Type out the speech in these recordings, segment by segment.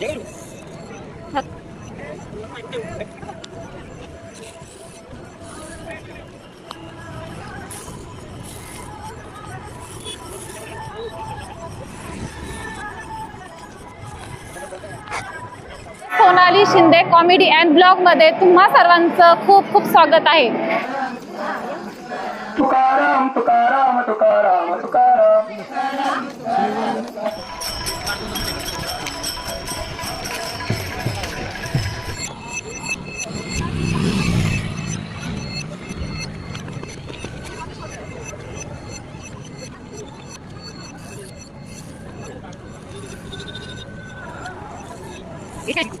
Sonali Shinde comedy and ब्लॉगमध्ये तुम्हा सर्वांचं खूप खूप स्वागत आहे. तुकाराम तुकाराम तुकाराम तुकाराम. Diana!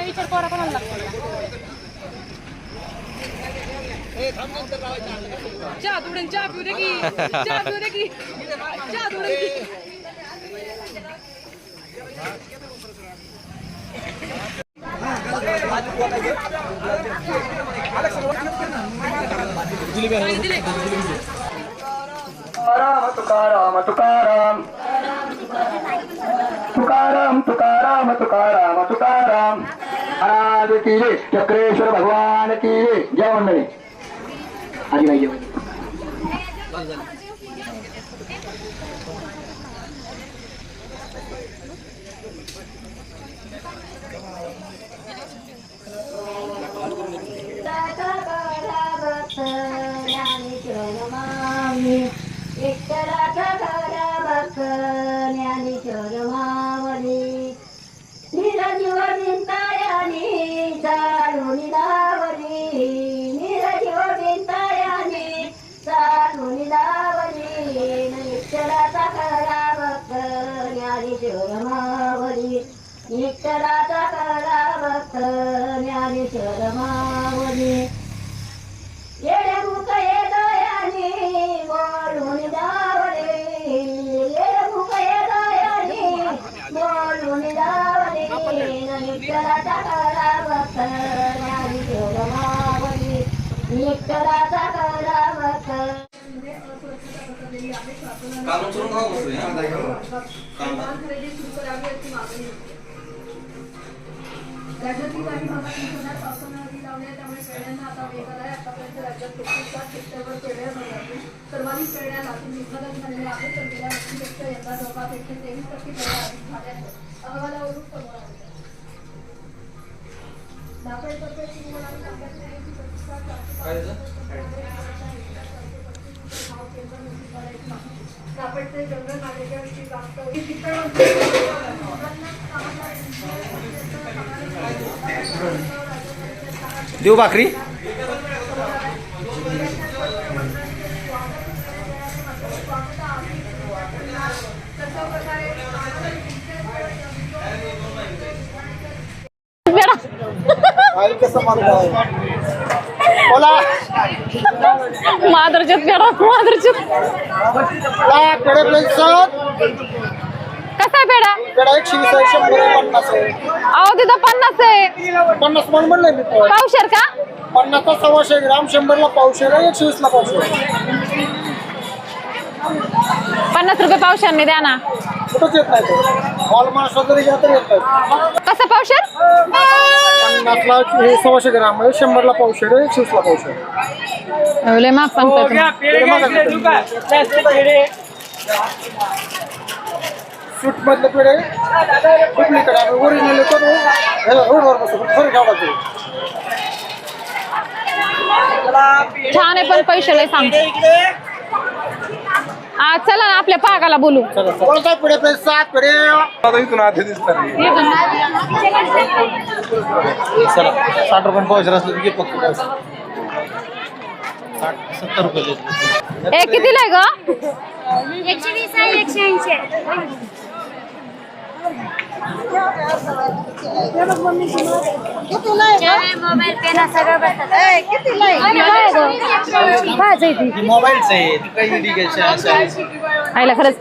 विचार कोणा कोणाला लागतो चहा तुडून चहा पिऊ दे की चहा पिऊ दे की. चहा तुडून. की तुकाराम तुकाराम. तुकाराम तुकाराम तुकाराम तुकाराम. तुकाराम महाराज की जय चक्रेश्वर भगवान की जय. जय मंडळी. आजी बाई जेवण निष्ठराचा ज्ञानेश्वर मावली येडे मुख ये दयानी बोलून जावले. येडे मुख ये दयानी बोलून जावले. निष्ठराचा करा भक्त ज्ञानेश्वर मावली निष्ठराचा करा भक्त राज्यातील काही भागात आहे. त्यामुळे पेरण्यांना आता वेग आला आतापर्यंत राज्यात हेक्टरवर पेरण्या झाल्या असून सर्वाधिक पेरण्या लातूर विभागात झालेल्या आहेत. तर गेल्या वर्षीपेक्षा यंदा जवळपास एकशे तेवीस टक्के अधिक अहवालावरून समोर आले कांद्याची आयातीची प्रतिसाद भाव केंद्र निश्चित देऊ भाकरी? माधुरच्यात पेडा माधुरच्यात कसा आहे एकशे वीस शंभर पन्नास अहो तिथं पन्नास आहे. पन्नास म्हणून म्हणलंय मी पावशेर का? पन्नासचा सव्वाशे ग्राम शंभरला पावशेर आहे एकशे वीसला पावशेर आहे. पन्नास रुपये पावशाने द्या ना. कुठंच येत नाही ते. हॉल महाराष्ट्रात जरी घ्या तरी येत नाही. कसं पावशेर? पन्नासला हे सव्वाशे ग्राम आहे शंभरला पावशेर आहे एकशे वीसला पावशेर आहे. लय सांगतोय तुम्ही. पेढे. डुप्लिकेट आम्ही ओरिजिनल येतो ना, हे रोडवर बसतो खरं ठेवला ते छान आहे पण पैसे लय सांग. आ चला ना आपल्या पागाला बोलू. कोणता पेढे पेढे सात पेढे. चला साठ रुपये पावशेर असलं की फक्त साठ सत्तर रुपये देतो. ए कितीला आहे ग? एकशे वीस आहे एकशे ऐंशी आहे. मोबाईल पेना सगळं बसतात ही मोबाईलचं आहे ती? काही इंडिकेशन असं आईला खरंच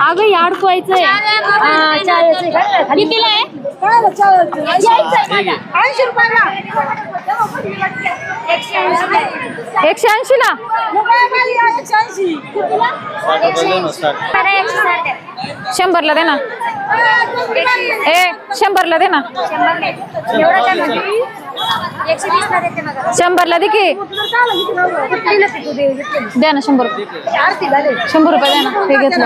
अगं हे अडकवायचंय कितीला आहे? ऐंशी रुपयाला एकशे ऐंशी एकशे ला ना एकशे साठ. शंभरला दे ना. ए शंभरला दे ना. शंभरला दे की. द्या ना शंभर रुपये. शंभर रुपये द्या ना. ते घेतलं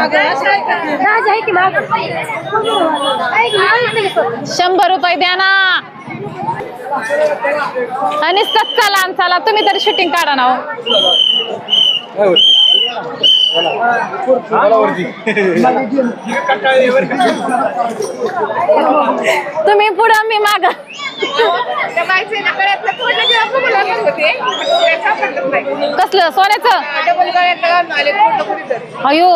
शंभर रुपये द्या ना. आणि चला आणि चाला तुम्ही तरी शूटिंग काढा ना हो. तुम्ही पुढं मी माग. कसलं? सोन्याचं? अयो.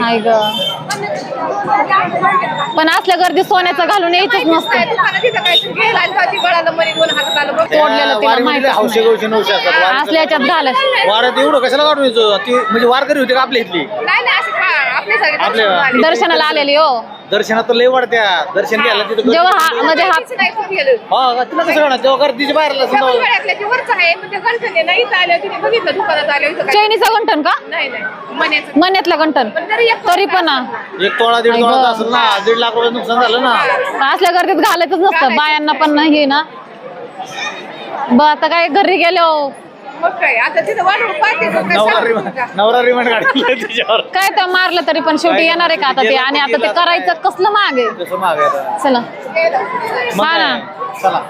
हाय ग. पण असल्या गर्दी सोन्याचं घालून यायचंच नसतं. तोडलेलं तिला हौशे नऊशे असतात असल्या याच्यात घाल वाऱ्यात एवढं कशाला काढून यायचं? ती म्हणजे वारकरी होते का आपल्या इथली? आपल्या दर्शनाला आलेली हो. दर्शनात तर लय वाढत्या. दर्शन घ्यायला तिथं गर्दी- जेव्हा हा म्हणजे हा हा तिला कसं बाहेर चैनीचा गंठन का? मन्यातला गंठन तरी पण ना एक तोळा दीड तोळा गं. असेल ना दीड लाख रुपये नुकसान झालं ना. असल्या गर्दीत घालायचंच नसतं. बायांना पण नाही ना. ब आता काय घरी गेलो. नवरा रिमांड नवरा रिमांड काढले त्याच्यावर काय तर मारलं तरी पण शेवटी येणार आहे का आता ते? आणि आता ते करायचं कसलं मागे? कसं मागे आता. चला. मग हा ना. काय? चला.